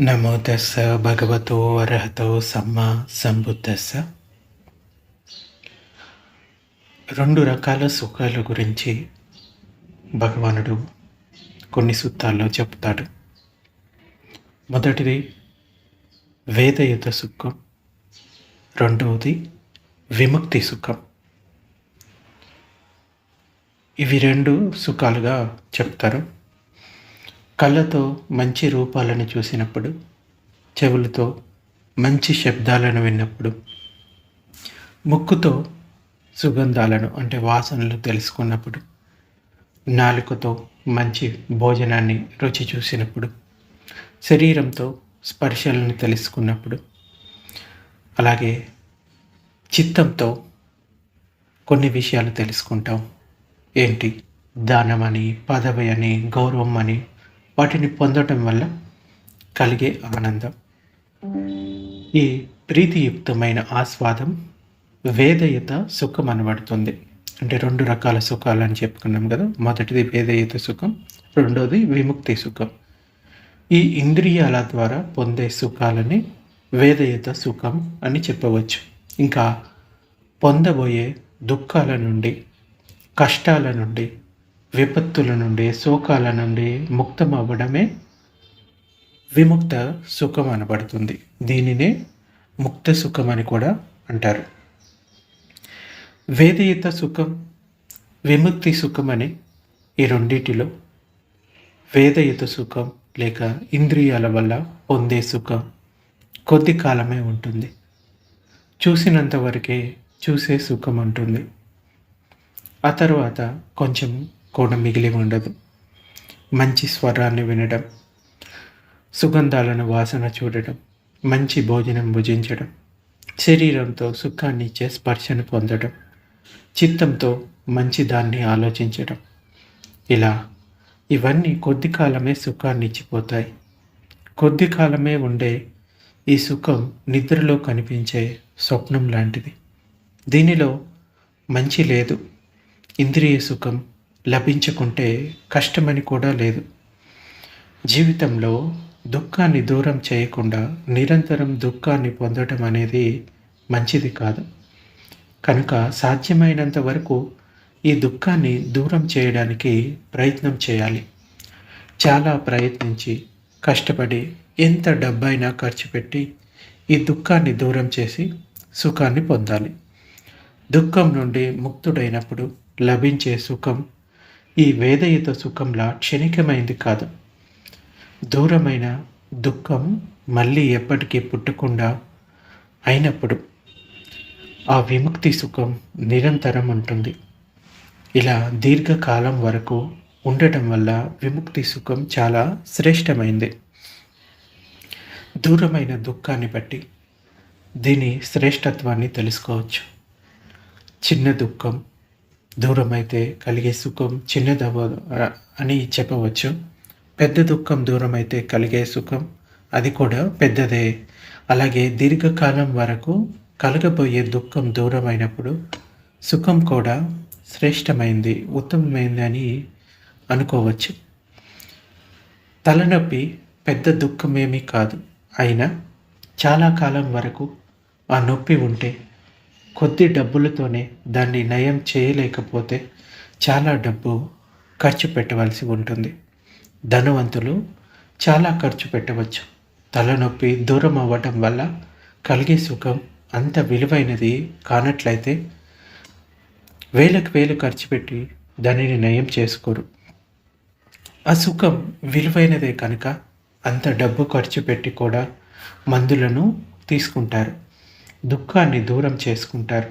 నమో తస్స భగవతో అర్హతో సమ్మ సంబుద్ధస్స రెండు రకాల సుఖాల గురించి భగవానుడు కొన్ని సూత్రాల్లో చెప్తాడు. మొదటిది వేదయుత సుఖం. రెండవది విముక్తి సుఖం. ఇవి రెండు సుఖాలుగా చెప్తారు. కళ్ళతో మంచి రూపాలను చూసినప్పుడు చెవులతో మంచి శబ్దాలను విన్నప్పుడు ముక్కుతో సుగంధాలను అంటే వాసనలు తెలుసుకున్నప్పుడు నాలుకతో మంచి భోజనాన్ని రుచి చూసినప్పుడు శరీరంతో స్పర్శలను తెలుసుకున్నప్పుడు అలాగే చిత్తంతో కొన్ని విషయాలు తెలుసుకుంటాం. ఏంటి? దానమని పదవి అని గౌరవం అని వాటిని పొందటం వల్ల కలిగే ఆనందం. ఈ ప్రీతియుక్తమైన ఆస్వాదం వేదయుత సుఖం అనబడుతుంది. అంటే రెండు రకాల సుఖాలు అని చెప్పుకున్నాం కదా. మొదటిది వేదయుత సుఖం రెండోది విముక్తి సుఖం. ఈ ఇంద్రియాల ద్వారా పొందే సుఖాలని వేదయుత సుఖం అని చెప్పవచ్చు. ఇంకా పొందబోయే దుఃఖాల నుండి కష్టాల నుండి విపత్తుల నుండి శోకాల నుండి ముక్తం అవ్వడమే విముక్త సుఖం అనబడుతుంది. దీనినే ముక్త సుఖం అని కూడా అంటారు. వేదయుత సుఖం విముక్తి సుఖం అని ఈ రెండింటిలో వేదయుత సుఖం లేక ఇంద్రియాల వల్ల పొందే సుఖం కొద్ది కాలమే ఉంటుంది. చూసినంత వరకే చూసే సుఖం ఉంటుంది ఆ తర్వాత కొంచెం కూడా మిగిలి ఉండదు. మంచి స్వరాన్ని వినడం సుగంధాలను వాసన చూడడం మంచి భోజనం భుజించడం శరీరంతో సుఖాన్ని ఇచ్చే స్పర్శను పొందడం చిత్తంతో మంచి దాన్ని ఆలోచించడం. ఇలా ఇవన్నీ కొద్ది కాలమే సుఖాన్ని ఇచ్చిపోతాయి. కొద్ది కాలమే ఉండే ఈ సుఖం నిద్రలో కనిపించే స్వప్నం లాంటిది. దీనిలో మంచి లేదు. ఇంద్రియ సుఖం లభించుకుంటే కష్టమని కూడా లేదు. జీవితంలో దుఃఖాన్ని దూరం చేయకుండా నిరంతరం దుఃఖాన్ని పొందడం అనేది మంచిది కాదు. కనుక సాధ్యమైనంత వరకు ఈ దుఃఖాన్ని దూరం చేయడానికి ప్రయత్నం చేయాలి. చాలా ప్రయత్నించి కష్టపడి ఎంత డబ్బైనా ఖర్చు పెట్టి ఈ దుఃఖాన్ని దూరం చేసి సుఖాన్ని పొందాలి. దుఃఖం నుండి ముక్తుడైనప్పుడు లభించే సుఖం ఈ వేదయుత సుఖంలా క్షణికమైంది కాదు. దూరమైన దుఃఖం మళ్ళీ ఎప్పటికీ పుట్టకుండా అయినప్పుడు ఆ విముక్తి సుఖం నిరంతరం ఉంటుంది. ఇలా దీర్ఘకాలం వరకు ఉండటం వల్ల విముక్తి సుఖం చాలా శ్రేష్టమైంది. దూరమైన దుఃఖాన్ని బట్టి దీని శ్రేష్టత్వాన్ని తెలుసుకోవచ్చు. చిన్న దుఃఖం దూరమైతే కలిగే సుఖం చిన్నదవ అని చెప్పవచ్చు. పెద్ద దుఃఖం దూరమైతే కలిగే సుఖం అది కూడా పెద్దదే. అలాగే దీర్ఘకాలం వరకు కలగబోయే దుఃఖం దూరమైనప్పుడు సుఖం కూడా శ్రేష్టమైంది ఉత్తమమైంది అని అనుకోవచ్చు. తలనొప్పి పెద్ద దుఃఖమేమీ కాదు. అయినా చాలా కాలం వరకు ఆ నొప్పి ఉంటే కొద్ది డబ్బులతోనే దాన్ని నయం చేయలేకపోతే చాలా డబ్బు ఖర్చు పెట్టవలసి ఉంటుంది. ధనవంతులు చాలా ఖర్చు పెట్టవచ్చు. తలనొప్పి దూరం అవ్వటం వల్ల కలిగే సుఖం అంత విలువైనది కానట్లయితే వేలకు వేలు ఖర్చు పెట్టి దానిని నయం చేసుకోరు. ఆ సుఖం విలువైనదే కనుక అంత డబ్బు ఖర్చు పెట్టి కూడా మందులను తీసుకుంటారు. దుఃఖాన్ని దూరం చేసుకుంటారు.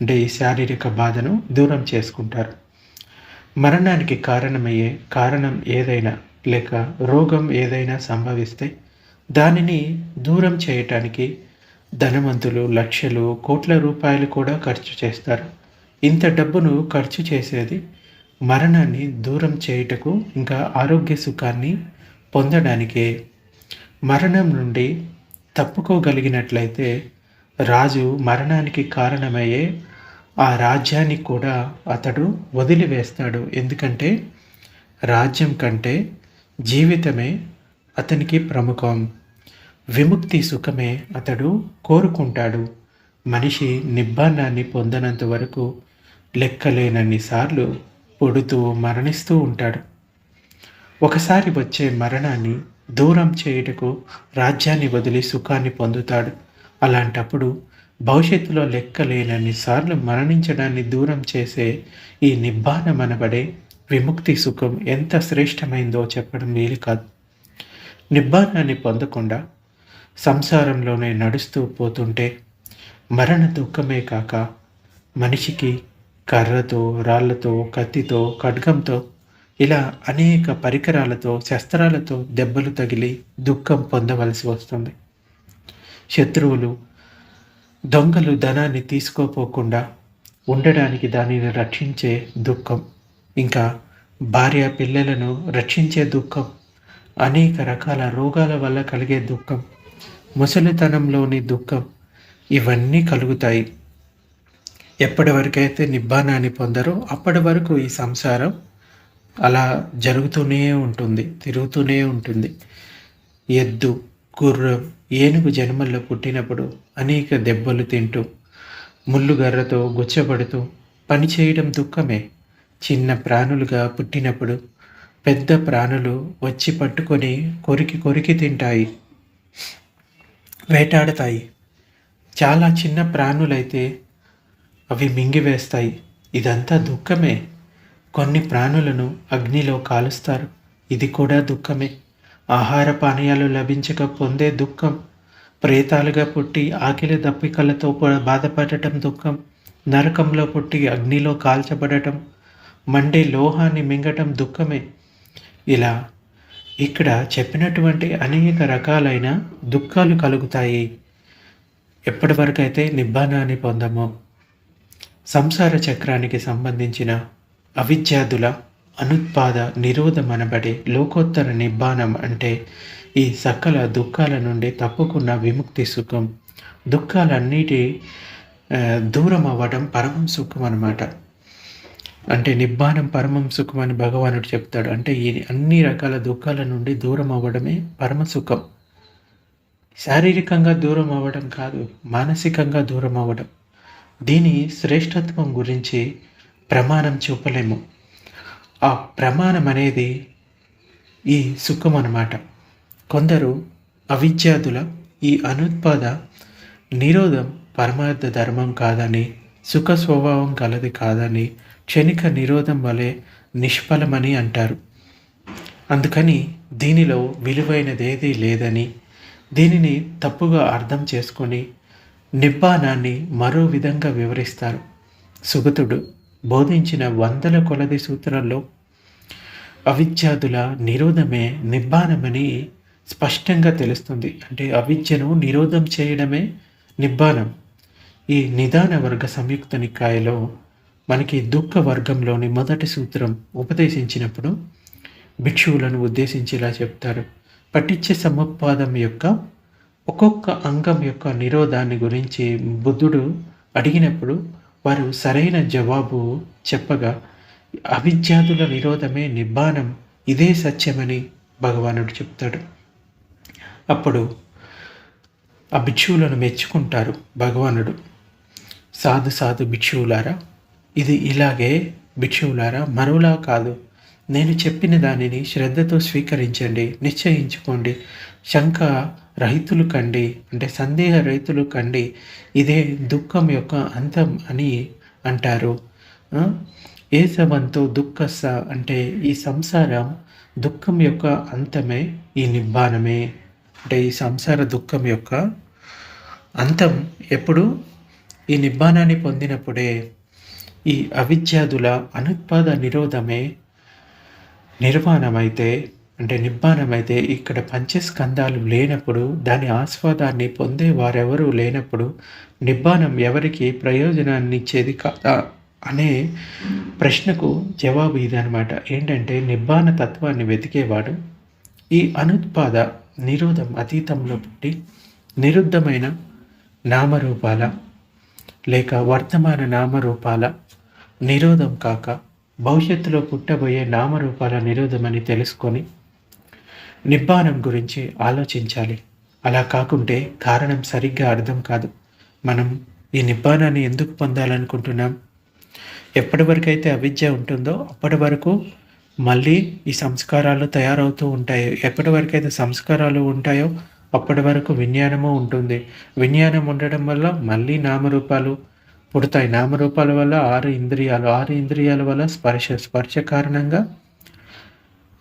అంటే ఈ శారీరక బాధను దూరం చేసుకుంటారు. మరణానికి కారణమయ్యే కారణం ఏదైనా లేక రోగం ఏదైనా సంభవిస్తే దానిని దూరం చేయటానికి ధనవంతులు లక్షలు కోట్ల రూపాయలు కూడా ఖర్చు చేస్తారు. ఇంత డబ్బును ఖర్చు చేసేది మరణాన్ని దూరం చేయుటకు ఇంకా ఆరోగ్య సుఖాన్ని పొందడానికే. మరణం నుండి తప్పుకోగలిగినట్లయితే రాజు మరణానికి కారణమయ్యే ఆ రాజ్యాన్ని కూడా అతడు వదిలివేస్తాడు. ఎందుకంటే రాజ్యం కంటే జీవితమే అతనికి ప్రముఖం. విముక్తి సుఖమే అతడు కోరుకుంటాడు. మనిషి నిబ్బానాన్ని పొందనంత వరకు లెక్కలేనన్ని సార్లు పొడుతూ మరణిస్తూ ఉంటాడు. ఒకసారి వచ్చే మరణాన్ని దూరం చేయుటకు రాజ్యాన్ని వదిలి సుఖాన్ని పొందుతాడు. అలాంటప్పుడు భవిష్యత్తులో లెక్కలేనన్ని సార్లు మరణించడాన్ని దూరం చేసే ఈ నిబ్బానమనబడే విముక్తి సుఖం ఎంత శ్రేష్టమైందో చెప్పడం వీలు కాదు. నిబ్బానాన్ని పొందకుండా సంసారంలోనే నడుస్తూ పోతుంటే మరణ దుఃఖమే కాక మనిషికి కర్రతో రాళ్ళతో కత్తితో ఖడ్గంతో ఇలా అనేక పరికరాలతో శస్త్రాలతో దెబ్బలు తగిలి దుఃఖం పొందవలసి వస్తుంది. శత్రువులు దొంగలు ధనాన్ని తీసుకోపోకుండా ఉండడానికి దానిని రక్షించే దుఃఖం. ఇంకా భార్య పిల్లలను రక్షించే దుఃఖం అనేక రకాల రోగాల వల్ల కలిగే దుఃఖం ముసలితనంలోని దుఃఖం ఇవన్నీ కలుగుతాయి. ఎప్పటి వరకైతే నిబ్బానాన్ని పొందరో అప్పటి వరకు ఈ సంసారం అలా జరుగుతూనే ఉంటుంది తిరుగుతూనే ఉంటుంది. ఎద్దు గుర్రం ఏనుగు జన్మల్లో పుట్టినప్పుడు అనేక దెబ్బలు తింటూ ముళ్ళుగర్రతో గుచ్చబడుతూ పని చేయడం దుఃఖమే. చిన్న ప్రాణులుగా పుట్టినప్పుడు పెద్ద ప్రాణులు వచ్చి పట్టుకొని కొరికి కొరికి తింటాయి వేటాడతాయి. చాలా చిన్న ప్రాణులైతే అవి మింగివేస్తాయి. ఇదంతా దుఃఖమే. కొన్ని ప్రాణులను అగ్నిలో కాలుస్తారు. ఇది కూడా దుఃఖమే. ఆహార పానీయాలు లభించక పొందే దుఃఖం ప్రేతాలుగా పుట్టి ఆకిలి దప్పికలతో బాధపడటం దుఃఖం నరకంలో పుట్టి అగ్నిలో కాల్చబడటం మండే లోహాన్ని మింగటం దుఃఖమే. ఇలా ఇక్కడ చెప్పినటువంటి అనేక రకాలైన దుఃఖాలు కలుగుతాయి. ఎప్పటి వరకు అయితే నిబ్బానాన్ని పొందమో సంసార చక్రానికి సంబంధించిన అవిద్యాదుల అనుత్పాద నిరోధం అనబడే లోకోత్తర నిబ్బానం అంటే ఈ సకల దుఃఖాల నుండి తప్పుకున్న విముక్తి సుఖం. దుఃఖాలన్నిటి దూరం అవ్వడం పరమం సుఖం అనమాట అంటే నిబ్బానం పరమం సుఖం అని భగవానుడు చెప్తాడు. అంటే ఈ అన్ని రకాల దుఃఖాల నుండి దూరం అవ్వడమే పరమ సుఖం. శారీరకంగా దూరం అవ్వడం కాదు మానసికంగా దూరం అవ్వడం దీని శ్రేష్టత్వం గురించి ప్రమాణం చూపలేము. ఆ ప్రమాణం అనేది ఈ సుఖం అన్నమాట. కొందరు అవిద్యార్థుల ఈ అనుత్పాద నిరోధం పరమార్థ ధర్మం కాదని సుఖ స్వభావం కలది కాదని క్షణిక నిరోధం వలె నిష్ఫలమని అంటారు. అందుకని దీనిలో విలువైనదేదీ లేదని దీనిని తప్పుగా అర్థం చేసుకొని నిబ్బానాన్ని మరో విధంగా వివరిస్తారు. సుగతుడు బోధించిన వందల కొలది సూత్రాల్లో అవిద్యాదుల నిరోధమే నిబ్బానమని స్పష్టంగా తెలుస్తుంది. అంటే అవిద్యను నిరోధం చేయడమే నిబ్బానం ఈ నిదాన వర్గ సంయుక్త నికాయలో మనకి దుఃఖ వర్గంలోని మొదటి సూత్రం ఉపదేశించినప్పుడు భిక్షువులను ఉద్దేశించి ఇలా చెప్తారు. పఠించే సముపాదం యొక్క ఒక్కొక్క అంగం యొక్క నిరోధాన్ని గురించి బుద్ధుడు అడిగినప్పుడు వారు సరైన జవాబు చెప్పగా అవిద్యాదుల నిరోధమే నిబ్బానం ఇదే సత్యమని భగవానుడు చెప్తాడు. అప్పుడు ఆ భిక్షువులను మెచ్చుకుంటారు భగవానుడు. సాధు సాధు భిక్షువులారా ఇది ఇలాగే భిక్షువులారా మరోలా కాదు. నేను చెప్పిన దానిని శ్రద్ధతో స్వీకరించండి నిశ్చయించుకోండి. శంక రైతులు కండి అంటే సందేహ రైతులు కండి ఇదే దుఃఖం యొక్క అంతం అని అంటారు. ఏసవంతో దుఃఖస అంటే ఈ సంసారం దుఃఖం యొక్క అంతమే ఈ నిబ్బానమే అంటే ఈ సంసార దుఃఖం యొక్క అంతం ఎప్పుడు? ఈ నిబ్బానాన్ని పొందినప్పుడే. ఈ అవిద్యాదుల అనుత్పాద నిరోధమే నిర్వాణమైతే అంటే నిబ్బానమైతే ఇక్కడ పంచస్కందాలు లేనప్పుడు దాని ఆస్వాదాన్ని పొందే వారెవరూ లేనప్పుడు నిబ్బానం ఎవరికి ప్రయోజనాన్ని ఇచ్చేది కాదా అనే ప్రశ్నకు జవాబు ఇదనమాట ఏంటంటే నిబ్బాన తత్వాన్ని వెతికేవాడు ఈ అనుత్పాద నిరోధం అతీతంలో పుట్టి నిరుద్ధమైన నామరూపాల లేక వర్తమాన నామరూపాల నిరోధం కాక భవిష్యత్తులో పుట్టబోయే నామరూపాల నిరోధమని తెలుసుకొని నిబ్బానం గురించి ఆలోచించాలి. అలా కాకుంటే కారణం సరిగ్గా అర్థం కాదు. మనం ఈ నిబ్బానాన్ని ఎందుకు పొందాలనుకుంటున్నాం? ఎప్పటి వరకు అయితే అవిద్య ఉంటుందో అప్పటి వరకు మళ్ళీ ఈ సంస్కారాలు తయారవుతూ ఉంటాయి. ఎప్పటి వరకు అయితే సంస్కారాలు ఉంటాయో అప్పటి వరకు విజ్ఞానము ఉంటుంది. విజ్ఞానం ఉండడం వల్ల మళ్ళీ నామరూపాలు పుడతాయి. నామరూపాల వల్ల ఆరు ఇంద్రియాలు. ఆరు ఇంద్రియాల వల్ల స్పర్శ స్పర్శ కారణంగా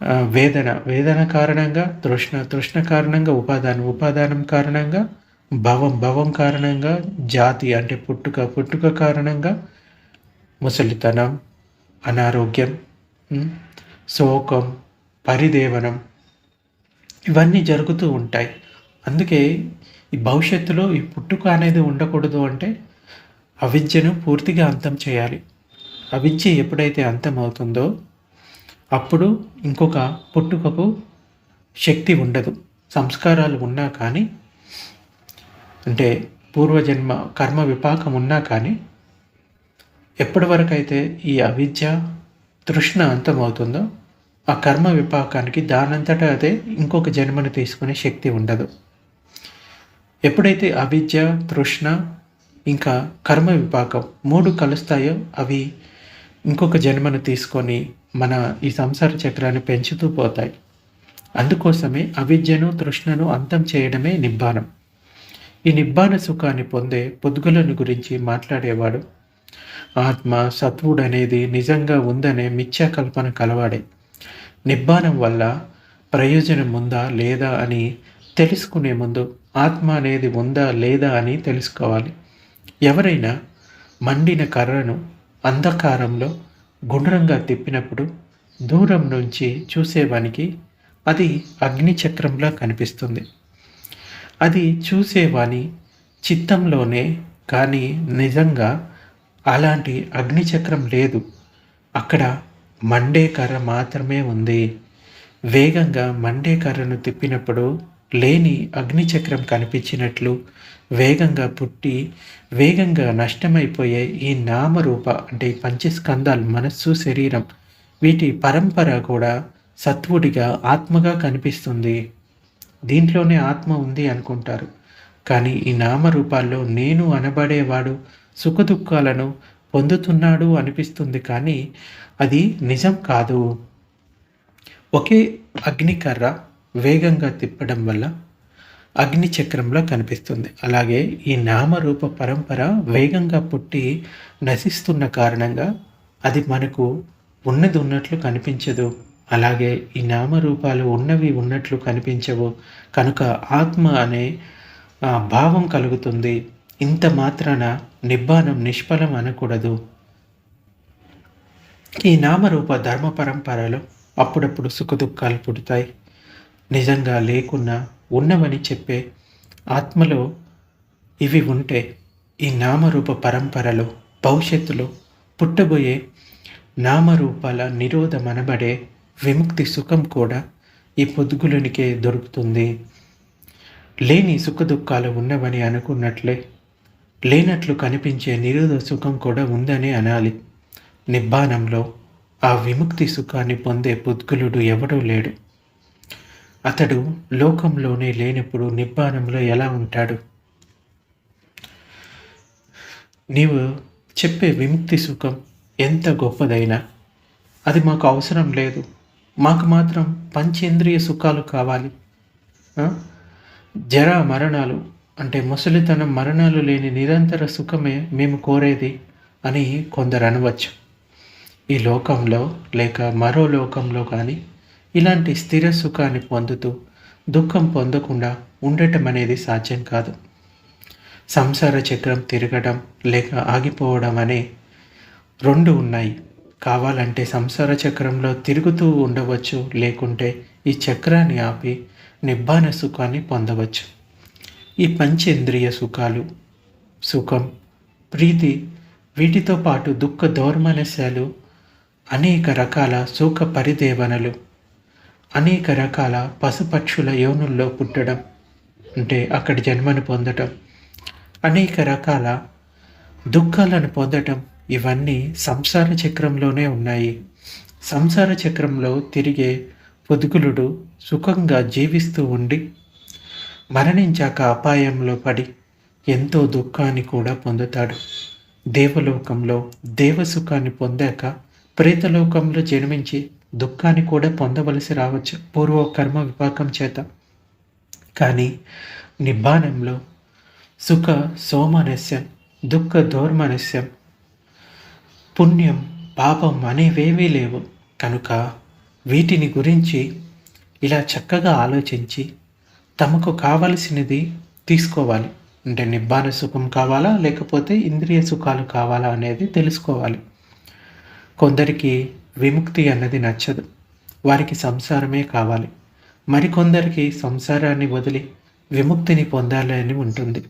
వేదన వేదన కారణంగా తృష్ణ తృష్ణ కారణంగా ఉపాదానం ఉపాదానం కారణంగా భవం భవం కారణంగా జాతి అంటే పుట్టుక పుట్టుక కారణంగా ముసలితనం అనారోగ్యం శోకం పరిదేవనం ఇవన్నీ జరుగుతూ ఉంటాయి. అందుకే ఈ భవిష్యత్తులో ఈ పుట్టుక అనేది ఉండకూడదు అంటే అవిద్యను పూర్తిగా అంతం చేయాలి. అవిద్య ఎప్పుడైతే అంతం అవుతుందో అప్పుడు ఇంకొక పుట్టుకకు శక్తి ఉండదు. సంస్కారాలు ఉన్నా కానీ అంటే పూర్వజన్మ కర్మ విపాకం ఉన్నా కానీ ఎప్పటి ఈ అవిద్య తృష్ణ అంతమవుతుందో ఆ కర్మ విపాకానికి దానంతటా అదే ఇంకొక జన్మను తీసుకునే శక్తి ఉండదు. ఎప్పుడైతే అవిద్య తృష్ణ ఇంకా కర్మ విపాకం మూడు కలుస్తాయో అవి ఇంకొక జన్మను తీసుకొని మన ఈ సంసార చక్రాన్ని పెంచుతూ పోతాయి. అందుకోసమే అవిద్యను తృష్ణను అంతం చేయడమే నిబ్బానం ఈ నిబ్బాన సుఖాన్ని పొందే పొద్దుగులను గురించి మాట్లాడేవాడు. ఆత్మ సత్వుడు అనేది నిజంగా ఉందనే మిథ్యా కల్పన కలవాడే. నిబ్బానం వల్ల ప్రయోజనం ఉందా లేదా అని తెలుసుకునే ముందు ఆత్మ అనేది ఉందా లేదా అని తెలుసుకోవాలి. ఎవరైనా మండిన కర్రను అంధకారంలో గుండ్రంగా తిప్పినప్పుడు దూరం నుంచి చూసేవానికి అది అగ్నిచక్రంలా కనిపిస్తుంది. అది చూసేవాని చిత్తంలోనే కానీ నిజంగా అలాంటి అగ్నిచక్రం లేదు. అక్కడ మండే కర్ర మాత్రమే ఉంది. వేగంగా మండే కర్రను తిప్పినప్పుడు లేని అగ్నిచక్రం కనిపించినట్లు వేగంగా పుట్టి వేగంగా నష్టమైపోయే ఈ నామరూప అంటే పంచస్కందాలు మనస్సు శరీరం వీటి పరంపర కూడా సత్వుడిగా ఆత్మగా కనిపిస్తుంది. దీంట్లోనే ఆత్మ ఉంది అనుకుంటారు. కానీ ఈ నామరూపాల్లో నేను అనబడేవాడు సుఖదుఖాలను పొందుతున్నాడు అనిపిస్తుంది కానీ అది నిజం కాదు. ఒకే అగ్నికర్ర వేగంగా తిప్పడం వల్ల అగ్ని చక్రంలో కనిపిస్తుంది. అలాగే ఈ నామరూప పరంపర వేగంగా పుట్టి నశిస్తున్న కారణంగా అది మనకు ఉన్నది ఉన్నట్లు కనిపించదు. అలాగే ఈ నామరూపాలు ఉన్నవి ఉన్నట్లు కనిపించవు. కనుక ఆత్మ అనే భావం కలుగుతుంది. ఇంత మాత్రాన నిబ్బానం నిష్ఫలం అనకూడదు. ఈ నామరూప ధర్మ పరంపరలో అప్పుడప్పుడు సుఖదుఖాలు పుడతాయి. నిజంగా లేకున్నా ఉన్నవని చెప్పే ఆత్మలో ఇవి ఉంటే ఈ నామరూప పరంపరలో భవిష్యత్తులో పుట్టబోయే నామరూపాల నిరోధమనబడే విముక్తి సుఖం కూడా ఈ పొద్దుగులునికే దొరుకుతుంది. లేని సుఖదుఖాలు ఉన్నవని అనుకున్నట్లే లేనట్లు కనిపించే నిరోధ సుఖం కూడా ఉందని అనాలి. నిబ్బానంలో ఆ విముక్తి సుఖాన్ని పొందే పుద్గులుడు ఎవడూ లేడు. అతడు లోకంలోనే లేనప్పుడు నిబ్బానంలో ఎలా ఉంటాడు? నీవు చెప్పే విముక్తి సుఖం ఎంత గొప్పదైనా. అది మాకు అవసరం లేదు. మాకు మాత్రం పంచేంద్రియ సుఖాలు కావాలి. జర మరణాలు అంటే ముసలితనం మరణాలు లేని నిరంతర సుఖమే మేము కోరేది అని కొందరు అనవచ్చు. ఈ లోకంలో లేక మరో లోకంలో కానీ ఇలాంటి స్థిర సుఖాన్ని పొందుతూ దుఃఖం పొందకుండా ఉండటం అనేది సాధ్యం కాదు. సంసార చక్రం తిరగడం లేక ఆగిపోవడం అనే రెండు ఉన్నాయి. కావాలంటే సంసార చక్రంలో తిరుగుతూ ఉండవచ్చు లేకుంటే ఈ చక్రాన్ని ఆపి నిబ్బాన సుఖాన్ని పొందవచ్చు. ఈ పంచేంద్రియ సుఖాలు సుఖం ప్రీతి వీటితో పాటు దుఃఖ దౌర్మనస్యాలు అనేక రకాల సుఖ పరిదేవనలు. అనేక రకాల పశుపక్షుల యోనుల్లో పుట్టడం అంటే అక్కడ జన్మను పొందటం అనేక రకాల దుఃఖాలను పొందటం ఇవన్నీ సంసార చక్రంలోనే ఉన్నాయి. సంసార చక్రంలో తిరిగే పొదుగులుడు సుఖంగా జీవిస్తూ ఉండి మరణించాక అపాయంలో పడి ఎంతో దుఃఖాన్ని కూడా పొందుతాడు. దేవలోకంలో దేవసుఖాన్ని పొందాక ప్రేతలోకంలో జన్మించి దుఃఖాన్ని కూడా పొందవలసి రావచ్చు. పూర్వ కర్మ విపాకం చేత. కానీ నిబ్బానంలో సుఖ సోమనస్యం దుఃఖ దోర్మనస్యం పుణ్యం పాపం అనేవేమీ లేవు. కనుక వీటిని గురించి ఇలా చక్కగా ఆలోచించి తమకు కావలసినది తీసుకోవాలి. అంటే నిబ్బాన సుఖం కావాలా లేకపోతే ఇంద్రియ సుఖాలు కావాలా అనేది తెలుసుకోవాలి. కొందరికి విముక్తి అన్నది నచ్చదు. వారికి సంసారమే కావాలి. మరికొందరికి సంసారాన్ని వదిలి విముక్తిని పొందాలని ఉంటుంది.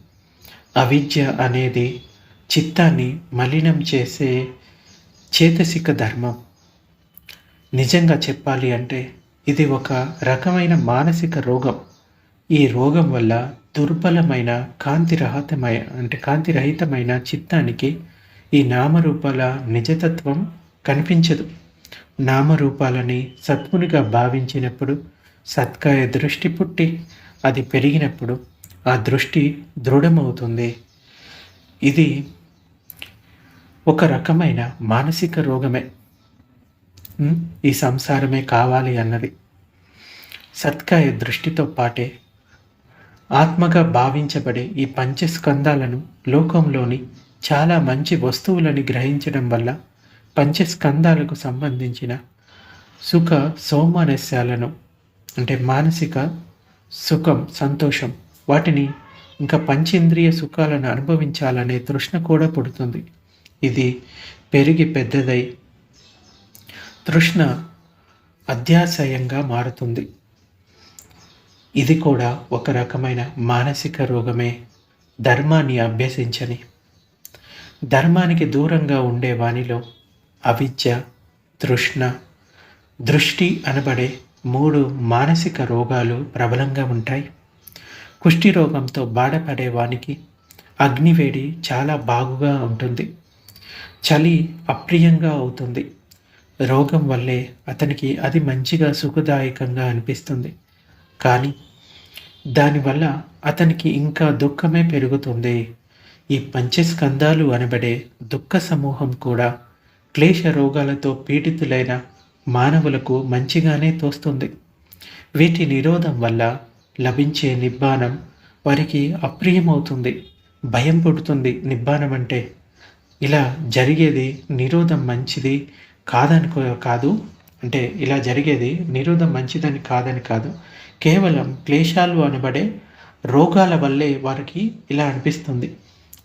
అవిద్య అనేది చిత్తాన్ని మలినం చేసే చేతసిక ధర్మం. నిజంగా చెప్పాలి అంటే ఇది ఒక రకమైన మానసిక రోగం. ఈ రోగం వల్ల దుర్బలమైన కాంతిరహితమైన అంటే కాంతిరహితమైన చిత్తానికి ఈ నామరూపాల నిజతత్వం కనిపించదు. నామరూపాలని సత్మునిగా భావించినప్పుడు సత్కాయ దృష్టి పుట్టి అది పెరిగినప్పుడు ఆ దృష్టి దృఢమవుతుంది. ఇది ఒక రకమైన మానసిక రోగమే. ఈ సంసారమే కావాలి అన్నది. సత్కాయ దృష్టితో పాటే ఆత్మగా భావించబడే ఈ పంచస్కందాలను లోకంలోని చాలా మంచి వస్తువులని గ్రహించడం వల్ల పంచస్కందాలకు సంబంధించిన సుఖ సౌమానస్యాలను అంటే మానసిక సుఖం సంతోషం వాటిని ఇంకా పంచేంద్రియ సుఖాలను అనుభవించాలనే తృష్ణ కూడా పుడుతుంది. ఇది పెరిగి పెద్దదై తృష్ణ అధ్యాశయంగా మారుతుంది. ఇది కూడా ఒక రకమైన మానసిక రోగమే. ధర్మాన్ని అభ్యసించని ధర్మానికి దూరంగా ఉండే వానిలో అవిద్య తృష్ణ దృష్టి అనబడే మూడు మానసిక రోగాలు ప్రబలంగా ఉంటాయి. కుష్టి రోగంతో బాధపడే వానికి అగ్నివేడి చాలా బాగుగా ఉంటుంది. చలి అప్రియంగా అవుతుంది. రోగం వల్లే అతనికి అది మంచిగా సుఖదాయకంగా అనిపిస్తుంది. కానీ దానివల్ల అతనికి ఇంకా దుఃఖమే పెరుగుతుంది. ఈ పంచస్కందాలు అనబడే దుఃఖ సమూహం కూడా క్లేశ రోగాలతో పీడితులైన మానవులకు మంచిగానే తోస్తుంది. వీటి నిరోధం వల్ల లభించే నిబ్బానం వారికి అప్రియమవుతుంది. భయం పుడుతుంది నిబ్బానం అంటే. ఇలా జరిగేది నిరోధం మంచిది కాదనుకో కాదు. అంటే ఇలా జరిగేది నిరోధం మంచిదని కాదని కాదు. కేవలం క్లేశాలు అనబడే రోగాల వల్లే వారికి ఇలా అనిపిస్తుంది.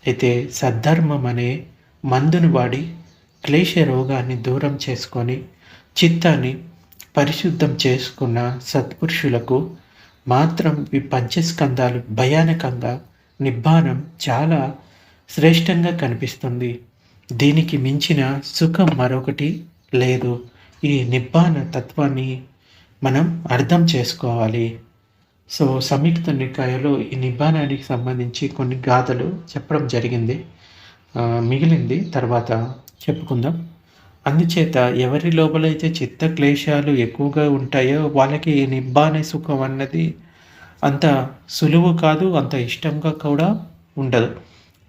అయితే సద్ధర్మం అనే మందును వాడి క్లేశ రోగాన్ని దూరం చేసుకొని చిత్తాన్ని పరిశుద్ధం చేసుకున్న సత్పురుషులకు మాత్రం ఈ పంచస్కందాలు భయానకంగా నిబ్బానం చాలా శ్రేష్టంగా కనిపిస్తుంది. దీనికి మించిన సుఖం మరొకటి లేదు. ఈ నిబ్బాన తత్వాన్ని మనం అర్థం చేసుకోవాలి. సో సంయుక్త నికాయలో ఈ నిబ్బానానికి సంబంధించి కొన్ని గాథలు చెప్పడం జరిగింది. మిగిలింది తర్వాత చెప్పుకుందాం. అందుచేత ఎవరి లోపలైతే చిత్త క్లేశాలు ఎక్కువగా ఉంటాయో వాళ్ళకి నిబ్బానే సుఖం అన్నది అంత సులువు కాదు అంత ఇష్టంగా కూడా ఉండదు.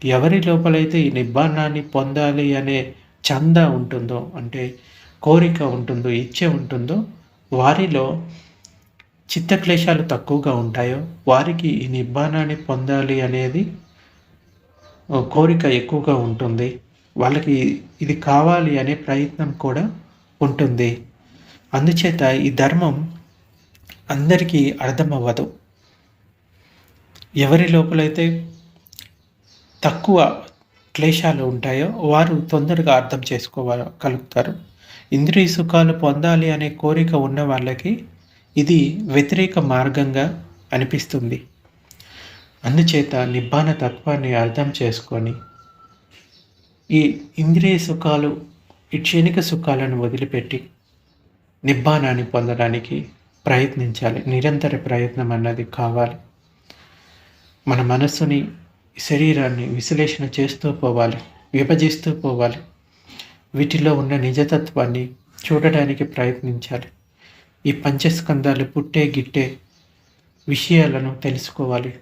ఎవరి లోపలైతే ఈ నిబ్బానాన్ని పొందాలి అనే చంద ఉంటుందో అంటే కోరిక ఉంటుందో ఇచ్చ ఉంటుందో వారిలో చిత్తక్లేశాలు తక్కువగా ఉంటాయో వారికి ఈ నిబ్బానాన్ని పొందాలి అనేది కోరిక ఎక్కువగా ఉంటుంది. వాళ్ళకి ఇది కావాలి అనే ప్రయత్నం కూడా ఉంటుంది. అందుచేత ఈ ధర్మం అందరికీ అర్థమవ్వదు. ఎవరి లోపలైతే తక్కువ క్లేశాలు ఉంటాయో వారు తొందరగా అర్థం చేసుకోగలుగుతారు ఇంద్రియ సుఖాలు పొందాలి అనే కోరిక ఉన్న వాళ్ళకి ఇది వ్యతిరేక మార్గంగా అనిపిస్తుంది. అందుచేత నిబ్బాన తత్వాన్ని అర్థం చేసుకొని ఈ ఇంద్రియ సుఖాలు ఈ క్షణిక సుఖాలను వదిలిపెట్టి నిబ్బానాన్ని పొందడానికి ప్రయత్నించాలి. నిరంతర ప్రయత్నం అన్నది కావాలి. మన మనస్సుని శరీరాన్ని విశ్లేషణ చేస్తూ పోవాలి విభజిస్తూ పోవాలి. వీటిలో ఉన్న నిజతత్వాన్ని చూడడానికి ప్రయత్నించాలి. ఈ పంచస్కందాలు పుట్టే గిట్టే విషయాలను తెలుసుకోవాలి.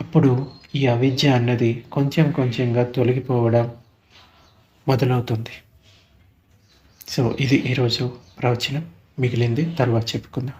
అప్పుడు ఈ అవిద్య అన్నది కొంచెం కొంచెంగా తొలగిపోవడం మొదలవుతుంది. సో ఇది ఈరోజు ప్రవచనం. మిగిలింది తర్వాత చెప్పుకుందాం.